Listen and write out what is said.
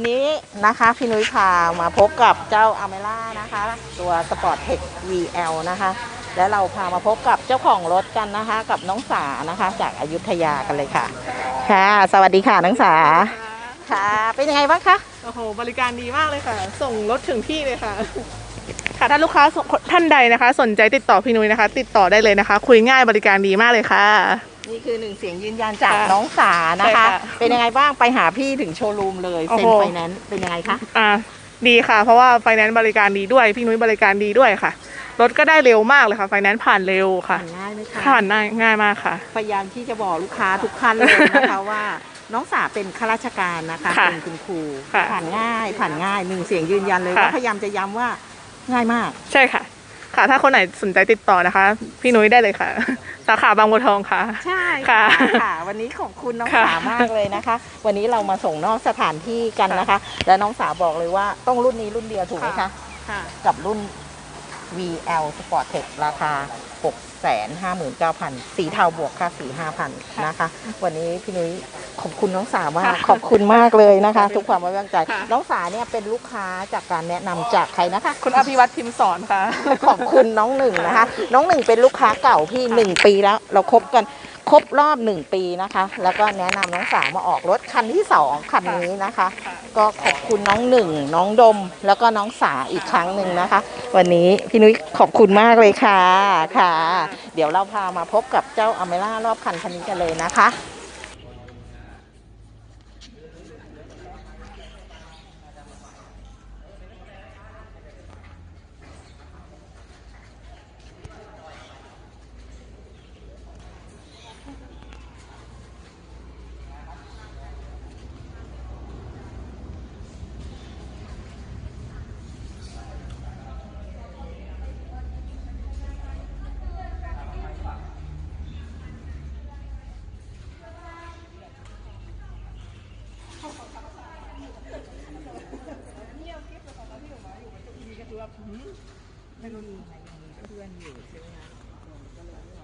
วันนี้นะคะพี่นุ้ยพามาพบกับเจ้าอเมล่านะคะ ตัวสปอร์ตเทค VL นะคะ และเราพามาพบกับเจ้าของรถกันนะคะ กับน้องสานะคะ จากอายุทยากันเลยค่ะ ค่ะ สวัสดีค่ะน้องสาค่ะ เป็นยังไงบ้างคะโอ้โหบริการดีมากเลยค่ะ ส่งรถถึงที่เลยค่ะ ค่ะถ้าลูกค้าสท่านใดนะคะ สนใจติดต่อพี่นุ้ยนะคะ ติดต่อได้เลยนะคะ คุยง่ายบริการดีมากเลยค่ะ นี่คือหนึ่งเสียงยืนยันจากค่ะน้องสานะใช่คะค่ะเป็นยังไงบ้างไปหาพี่ถึงโชว์รูมเลยเซ็นโอ้โหไฟแนนซ์เป็นยังไงคะอ่าดีค่ะ เพราะว่าไฟแนนซ์บริการดีด้วย พี่นุ้ยบริการดีด้วยค่ะรถก็ได้เร็วมากเลยค่ะไฟแนนซ์ผ่านเร็วค่ะผ่านง่ายไหมคะผ่านง่ายง่ายมากค่ะ พยายามที่จะบอกลูกค้าทุกท่านเลยนะคะว่าน้องสาเป็นข้าราชการนะคะค่ะเป็นคุณครูค่ะผ่านง่ายผ่านง่ายหนึ่งเสียงยืนยันเลยค่ะว่าพยายามจะย้ำว่าง่ายมาก ใช่ค่ะ ค่ะ ถ้าคนไหนสนใจติดต่อนะคะ พี่นุ้ยได้เลยค่ะ สาขาบางบัวทองค่ะ ใช่ค่ะ ค่ะ วันนี้ขอบคุณน้องค่ะสามากเลยนะคะ วันนี้เรามาส่งนอกสถานที่กันนะคะ และน้องสาบอกเลยว่าต้องรุ่นนี้รุ่นเดียวถูกไหมคะค่ะกับรุ่น VL Sport Tech ราคา 659,000 สีเทาบวกค่าสี5,000 นะคะ วันนี้พี่นุ้ย ขอบคุณน้องสามากค่ะขอบคุณมากเลยนะคะ ทุกความไว้วางใจ ค่ะ น้องสาเนี่ยเป็นลูกค้าจากการแนะนำจากใครนะคะ คุณอภิวัตพิมพ์สอนค่ะ ขอบคุณน้องหนึ่งนะคะ น้องหนึ่งเป็นลูกค้าเก่าพี่หนึ่งปีแล้ว เราคบกันครบรอบหนึ่งปีนะคะ แล้วก็แนะนำน้องสาวมาออกรถคันที่สองคันนี้นะคะ ค่ะ ก็ขอบคุณน้องหนึ่งน้องดม แล้วก็น้องสาอีกครั้งหนึ่งนะคะ วันนี้พี่นุ้ยขอบคุณมากเลยค่ะค่ะ เดี๋ยวเราพามาพบกับเจ้าอเมร่ารอบคันคันนี้กันเลยนะคะ ไม่รู้เพื่อนอยู่ใช่ไหมค